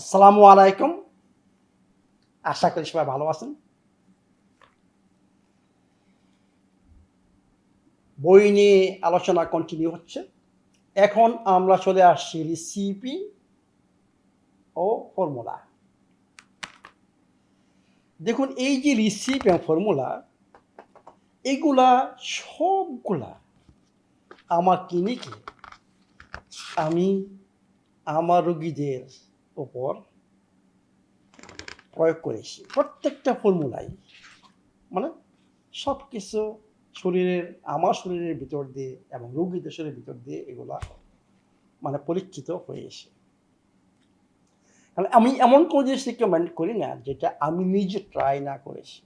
আসসালামু আলাইকুম। আশা করি সবাই ভালো আছেন। বই নিয়ে আলোচনা কন্টিনিউ হচ্ছে। এখন আমরা চলে আসছি রিসিপি ও ফর্মুলা দেখুন, এই যে রিসিপ ফর্মুলা এগুলা সবগুলা আমার কিনে কি আমি, আমার রোগীদের ওপর প্রয়োগ করেছি। প্রত্যেকটা ফর্মুলাই মানে সব কিছু শরীরের, আমার শরীরের ভিতর দিয়ে এবং রোগীদের শরীরের ভিতর দিয়ে এগুলা মানে পরীক্ষিত হয়েছে কারণ আমি এমন কোনো জিনিস রিকমেন্ড করি না যেটা আমি নিজে ট্রাই না করেছি।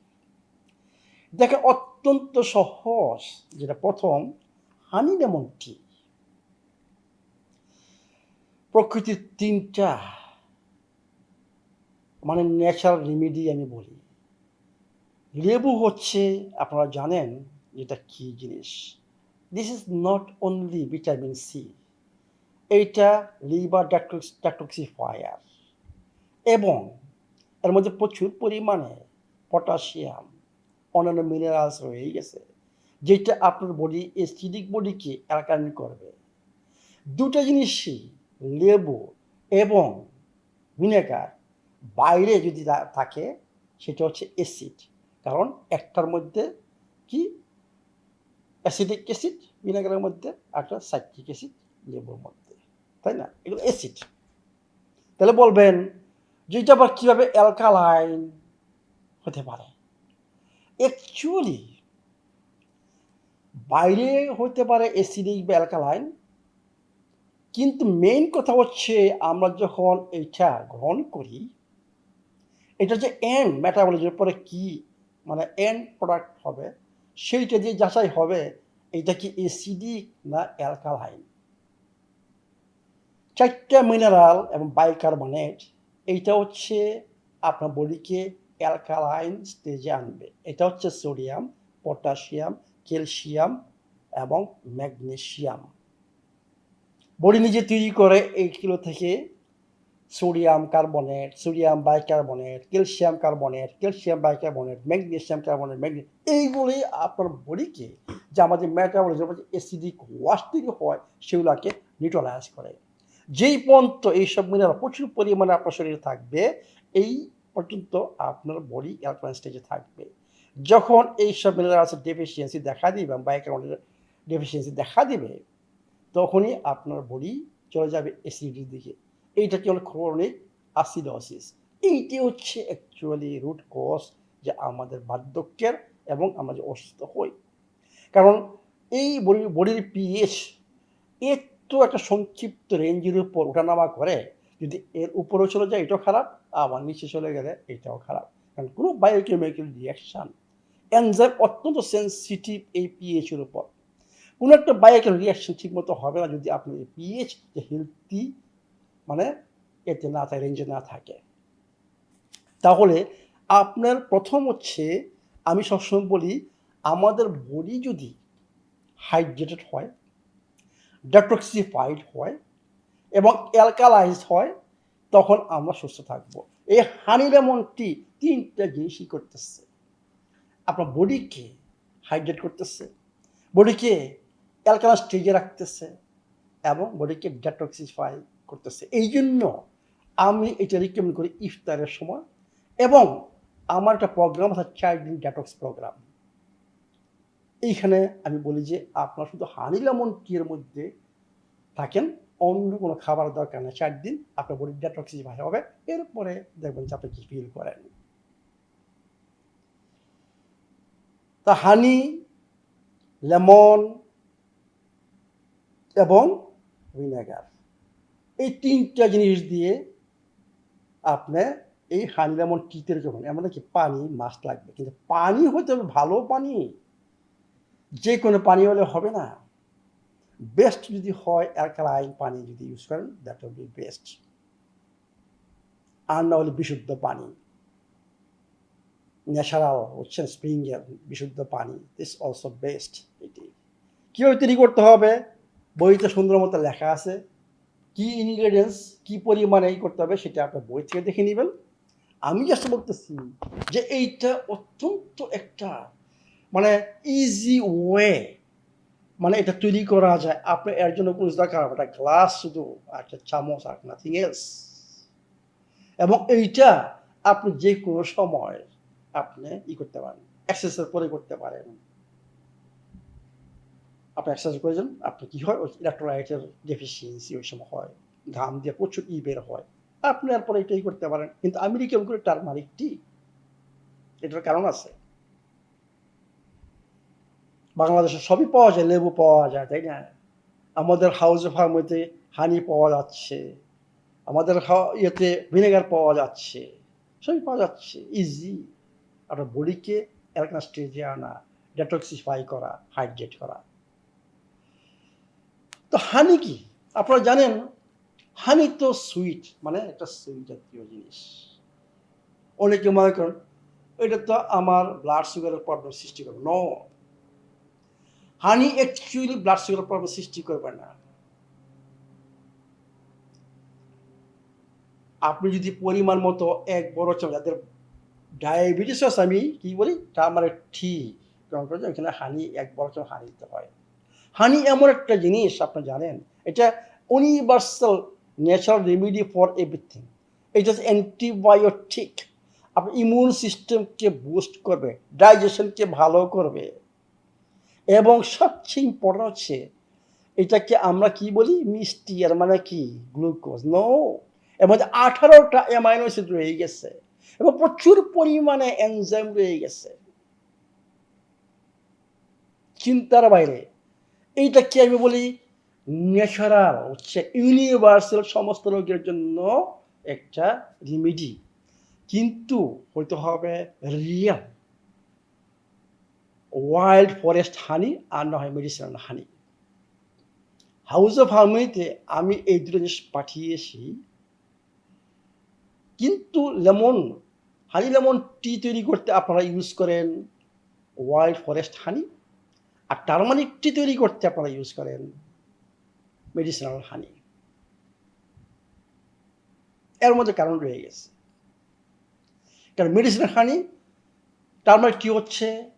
দেখে অত্যন্ত সহজ, যেটা প্রথম হানি লেমন টি প্রকৃতির তিনটা মানে ন্যাচারাল রেমেডি আমি বলি। লেবু হচ্ছে, আপনারা জানেন যেটা কি জিনিস? This is not only vitamin C এইটা লিভার ড্যাটক্সিফায়ার এবং এর মধ্যে প্রচুর পরিমাণে পটাশিয়াম অন্যান্য মিনারেলস রয়ে গেছে, যেটা আপনার বডি এসিডিক বডিকে অ্যালকালাইন করবে। দুটো জিনিসই লেবু এবং ভিনেগার বাইরে যদি থাকে, সেটা হচ্ছে অ্যাসিড কারণ একটার মধ্যে কি? অ্যাসিডিক অ্যাসিড ভিনেগারের মধ্যে একটা সাইট্রিক অ্যাসিড লেবুর মধ্যে। তাই না? এগুলো অ্যাসিড তাহলে বলবেন যে এটা আবার কীভাবে অ্যালকালাইন হতে পারে? অ্যাকচুয়ালি বাইরে হতে পারে অ্যাসিডিক বা অ্যালকালাইন কিন্তু মেইন কথা হচ্ছে, আমরা যখন এইটা গ্রহণ করি এটা যে এন্ড মেটাবলিজমের পরে কি মানে এন্ড প্রোডাক্ট হবে, সেইটা যে যাচাই হবে এটা কি এসিডিক না অ্যালকালাইন চারটা মিনারেল এবং বাইকার্বনেট এইটা হচ্ছে আপনার বডিকে অ্যালকালাইন স্টেজে আনবে। এটা হচ্ছে সোডিয়াম পটাশিয়াম ক্যালসিয়াম এবং ম্যাগনেশিয়াম বডি নিজে তৈরি করে এইগুলো থেকে sodium carbonate, sodium bicarbonate, calcium carbonate, calcium bicarbonate magnesium carbonate, ম্যাগনে এইগুলি আপনার বডিকে যে আমাদের মেটাবলিজম অ্যাসিডিক ওয়াশ থেকে হয়, সেগুলোকে নিউট্রালাইজ করে। যেই পর্যন্ত এইসব মিনারেল প্রচুর পরিমাণে আপনার শরীরে থাকবে, এই পর্যন্ত আপনার বডি অ্যালকালাইন স্টেজে থাকবে। যখন এইসব মিনারেলসের ডেফিসিয়েন্সি দেখা দিবে, বাইকার্বনেটের ডেফিসিয়েন্সি দেখা দিবে, তখনই আপনার বডি চলে যাবে অ্যাসিডির দিকে। এইটা কি হলো? ক্রনিক অ্যাসিডোসিস এইটি হচ্ছে অ্যাকচুয়ালি রুট কজ যে আমাদের বার্ধক্যের এবং আমরা যে অসুস্থ হই। কারণ এই বডি, বডির পিএইচ একটু একটা সংক্ষিপ্ত রেঞ্জের উপর ওঠানামা করে। যদি এর উপরেও চলে যায়, এটাও খারাপ, আবার নিচে চলে গেলে এটাও খারাপ। কারণ কোনো বায়োকেমিক্যাল রিয়াকশান এনজাইম অত্যন্ত সেন্সিটিভ এই পিএইচের উপর। কোনো একটা বায়োকেল রিয়াকশন ঠিকমতো হবে না যদি আপনি পিএইচ যে হেলদি মানে এতে না থাকে রেঞ্জে না থাকে। তাহলে আপনার প্রথম হচ্ছে আমি সবসময় বলি, আমাদের বডি যদি হাইড্রেটেড হয় ডেটক্সিফাইড হয় এবং অ্যালকালাইজ হয়, তখন আমরা সুস্থ থাকব। এই হানি লেমন টি তিনটা জিনিসই করতেছে। আপনার বডিকে হাইড্রেট করতেছে বডিকে অ্যালকালাইন স্টেজে রাখতেছে এবং বডিকে ডেটক্সিফাই করতেছে। এই জন্য আমি এটা রিকমেন্ড করি ইফতারের সময় এবং আমার একটা প্রোগ্রাম আছে দিন ডেটক্স প্রোগ্রাম এইখানে আমি বলি যে আপনার শুধু হানি লেমন টিয়ের মধ্যে থাকেন, অন্য কোনো খাবার দরকার নেই। চার দিন আপনার বডি ডেটক্সিফাই হবে, এরপরে দেখবেন যে আপনি কি ফিল করেন। তা হানি লেমন এবং ভিনেগার এই তিনটা জিনিস দিয়ে আপনি এই হানি লেমন টিতে যখন এমন কি পানি, মাছ লাগবে। কিন্তু পানি হতে হবে ভালো পানি, যে কোনো পানি হলে হবে না। বেস্ট যদি হয় অ্যালকালাইন পানি যদি ইউজ করেন দ্যাট উইল বি বেস্ট আর না হলে বিশুদ্ধ পানি। ন্যাচারাল হচ্ছেন স্প্রিংয়ের বিশুদ্ধ পানি দিস অলসো বেস্ট এটি। কীভাবে তৈরি করতে হবে? বইতে সুন্দর মতো লেখা আছে। কি ইনগ্রেডিয়েন্টস কি পরিমাণে করতে হবে সেটা আপনার বই থেকে দেখে নেবেন। আমি জাস্ট বলতেছি যে এইটা অত্যন্ত একটা মানে ইজি ওয়ে মানে এটা তৈরি করা যায়। আপনি এর জন্য কোনো দরকার একটা গ্লাস শুধু, একটা চামচ, আর নাথিং এলস এবং এইটা আপনি যে কোনো সময় আপনি ই করতে পারেন এক্সারসাইজ পরে করতে পারেন। আপনি এক্সারসাইজ করেছেন আপনি কি হয়, ওই ইলেকট্রোলাইটের ডেফিসিয়েন্সি ওই সময় হয়, ঘাম দিয়ে প্রচুর ই বের হয়। আপনি এরপরে এটাই করতে পারেন। কিন্তু আমেরিকান করে টার্মারিক টি, এটার কারণ আছে। বাংলাদেশে সবই পাওয়া যায়, লেবু পাওয়া যায়, তাই না? আমাদের হাউস ফার্মেতে হানি পাওয়া যাচ্ছে। আমাদের ইয়েতে ভিনেগার পাওয়া যাচ্ছে। সবই পাওয়া যাচ্ছে ইজি আপনার বডিকে এরকম স্টেজে আনা ডেটক্সিফাই করা হাইড্রেট করা। তো হানি কি? আপনারা জানেন হানি তো সুইট মানে একটা সুইট জাতীয় জিনিস। অনেকে মনে করেন, এটা তো আমার ব্লাড সুগারের প্রবলেম সৃষ্টি করবে। ন হানি অ্যাকচুয়ালি ব্লাড সুগারের প্রবলেম সৃষ্টি করবে না। আপনি যদি পরিমাণ মতো এক বড় চামচ, যাদের ডায়াবেটিস আমি কি বলি? তা আমার ঠিক যে এখানে হানি এক বড় চামচ হানি দিতে হয়। হানি এমন একটা জিনিস আপনি জানেন? এটা universal natural remedy for everything এটা অ্যান্টিবায়োটিক আপনার ইমিউন সিস্টেমকে বুস্ট করবে ডাইজেশনকে ভালো করবে। এবং সবচেয়ে ইম্পর্টেন্ট হচ্ছে, এটাকে আমরা কি বলি? মিষ্টি আর মানে কি? গ্লুকোজ নো এর মধ্যে আঠারোটা অ্যামাইনো অ্যাসিড রয়ে গেছে, এবং প্রচুর পরিমাণে এনজাইম রয়ে গেছে। চিন্তার বাইরে। এইটাকে আমি বলি ন্যাচারাল, হচ্ছে ইউনিভার্সাল সমস্ত রোগের জন্য একটা রেমিডি কিন্তু হইতে হবে রিয়েল ওয়াইল্ড ফরেস্ট হানি আর না হয় মেডিসিনাল হানি হাউস অফ হার্মনিতে আমি এই দুটো জিনিস পাঠিয়েছি। কিন্তু লেমন হানি লেমন টি তৈরি করতে আপনারা ইউজ করেন। ওয়াইল্ড ফরেস্ট হানি আর টার্মারিক টি তৈরি করতে আপনারা ইউজ করেন মেডিসিনাল হানি এর মধ্যে কারণ রয়ে গেছে। কারণ মেডিসিনাল হানি টার্মারিক টি হচ্ছে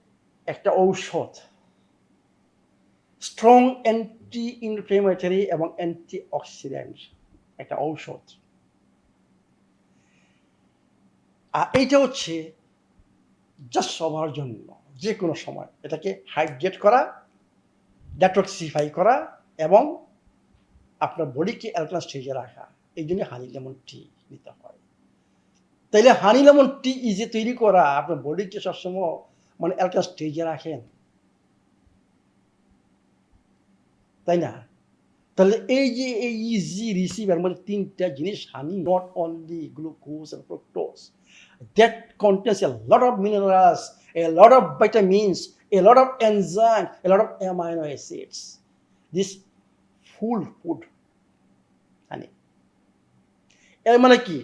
একটা ঔষধ। স্ট্রং অ্যান্টি ইনফ্লেমেটরি এবং অ্যান্টি অক্সিডেন্ট একটা ঔষধ। আর এইটা হচ্ছে জাস্ট সবার জন্য। যে কোনো সময়। এটাকে হাইড্রেট করা ডেটক্সিফাই করা এবং আপনার বডিকে অ্যালকালাইন স্টেজে রাখা। এই জন্য হানি লেমন টি নিতে হয়। তাইলে হানি লেমন টি ইজি তৈরি করা, আপনার বডিকে সবসময় মানে অ্যালকালাইন স্টেজে রাখেন। তাই না? তাহলে এই যে এই ইজি রিসিভার মধ্যে তিনটা জিনিস honey not only glucose and fructose, that contains a lot of minerals a lot of vitamins, a lot of enzymes, a lot of amino acids. This full food এর মানে কি?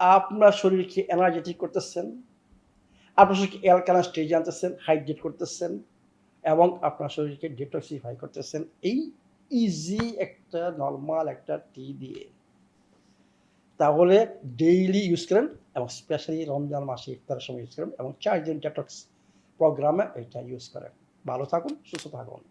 আপনার শরীরকে এনার্জেটিক করতেছেন, আপনার শরীরকে অ্যালকালাইন স্টেজে আনতেছেন হাইড্রেট করতেছেন, এবং আপনার শরীরকে ডিটক্সিফাই করতেছেন। এই ইজি একটা নর্মাল একটা টি দিয়ে। তাহলে ডেইলি ইউজ করেন এবং স্পেশালি রমজান মাসে ইফতারের সময় ইউজ করেন এবং চার দিন ডেটক্স প্রোগ্রামে এটা ইউজ করেন। ভালো থাকুন, সুস্থ থাকুন।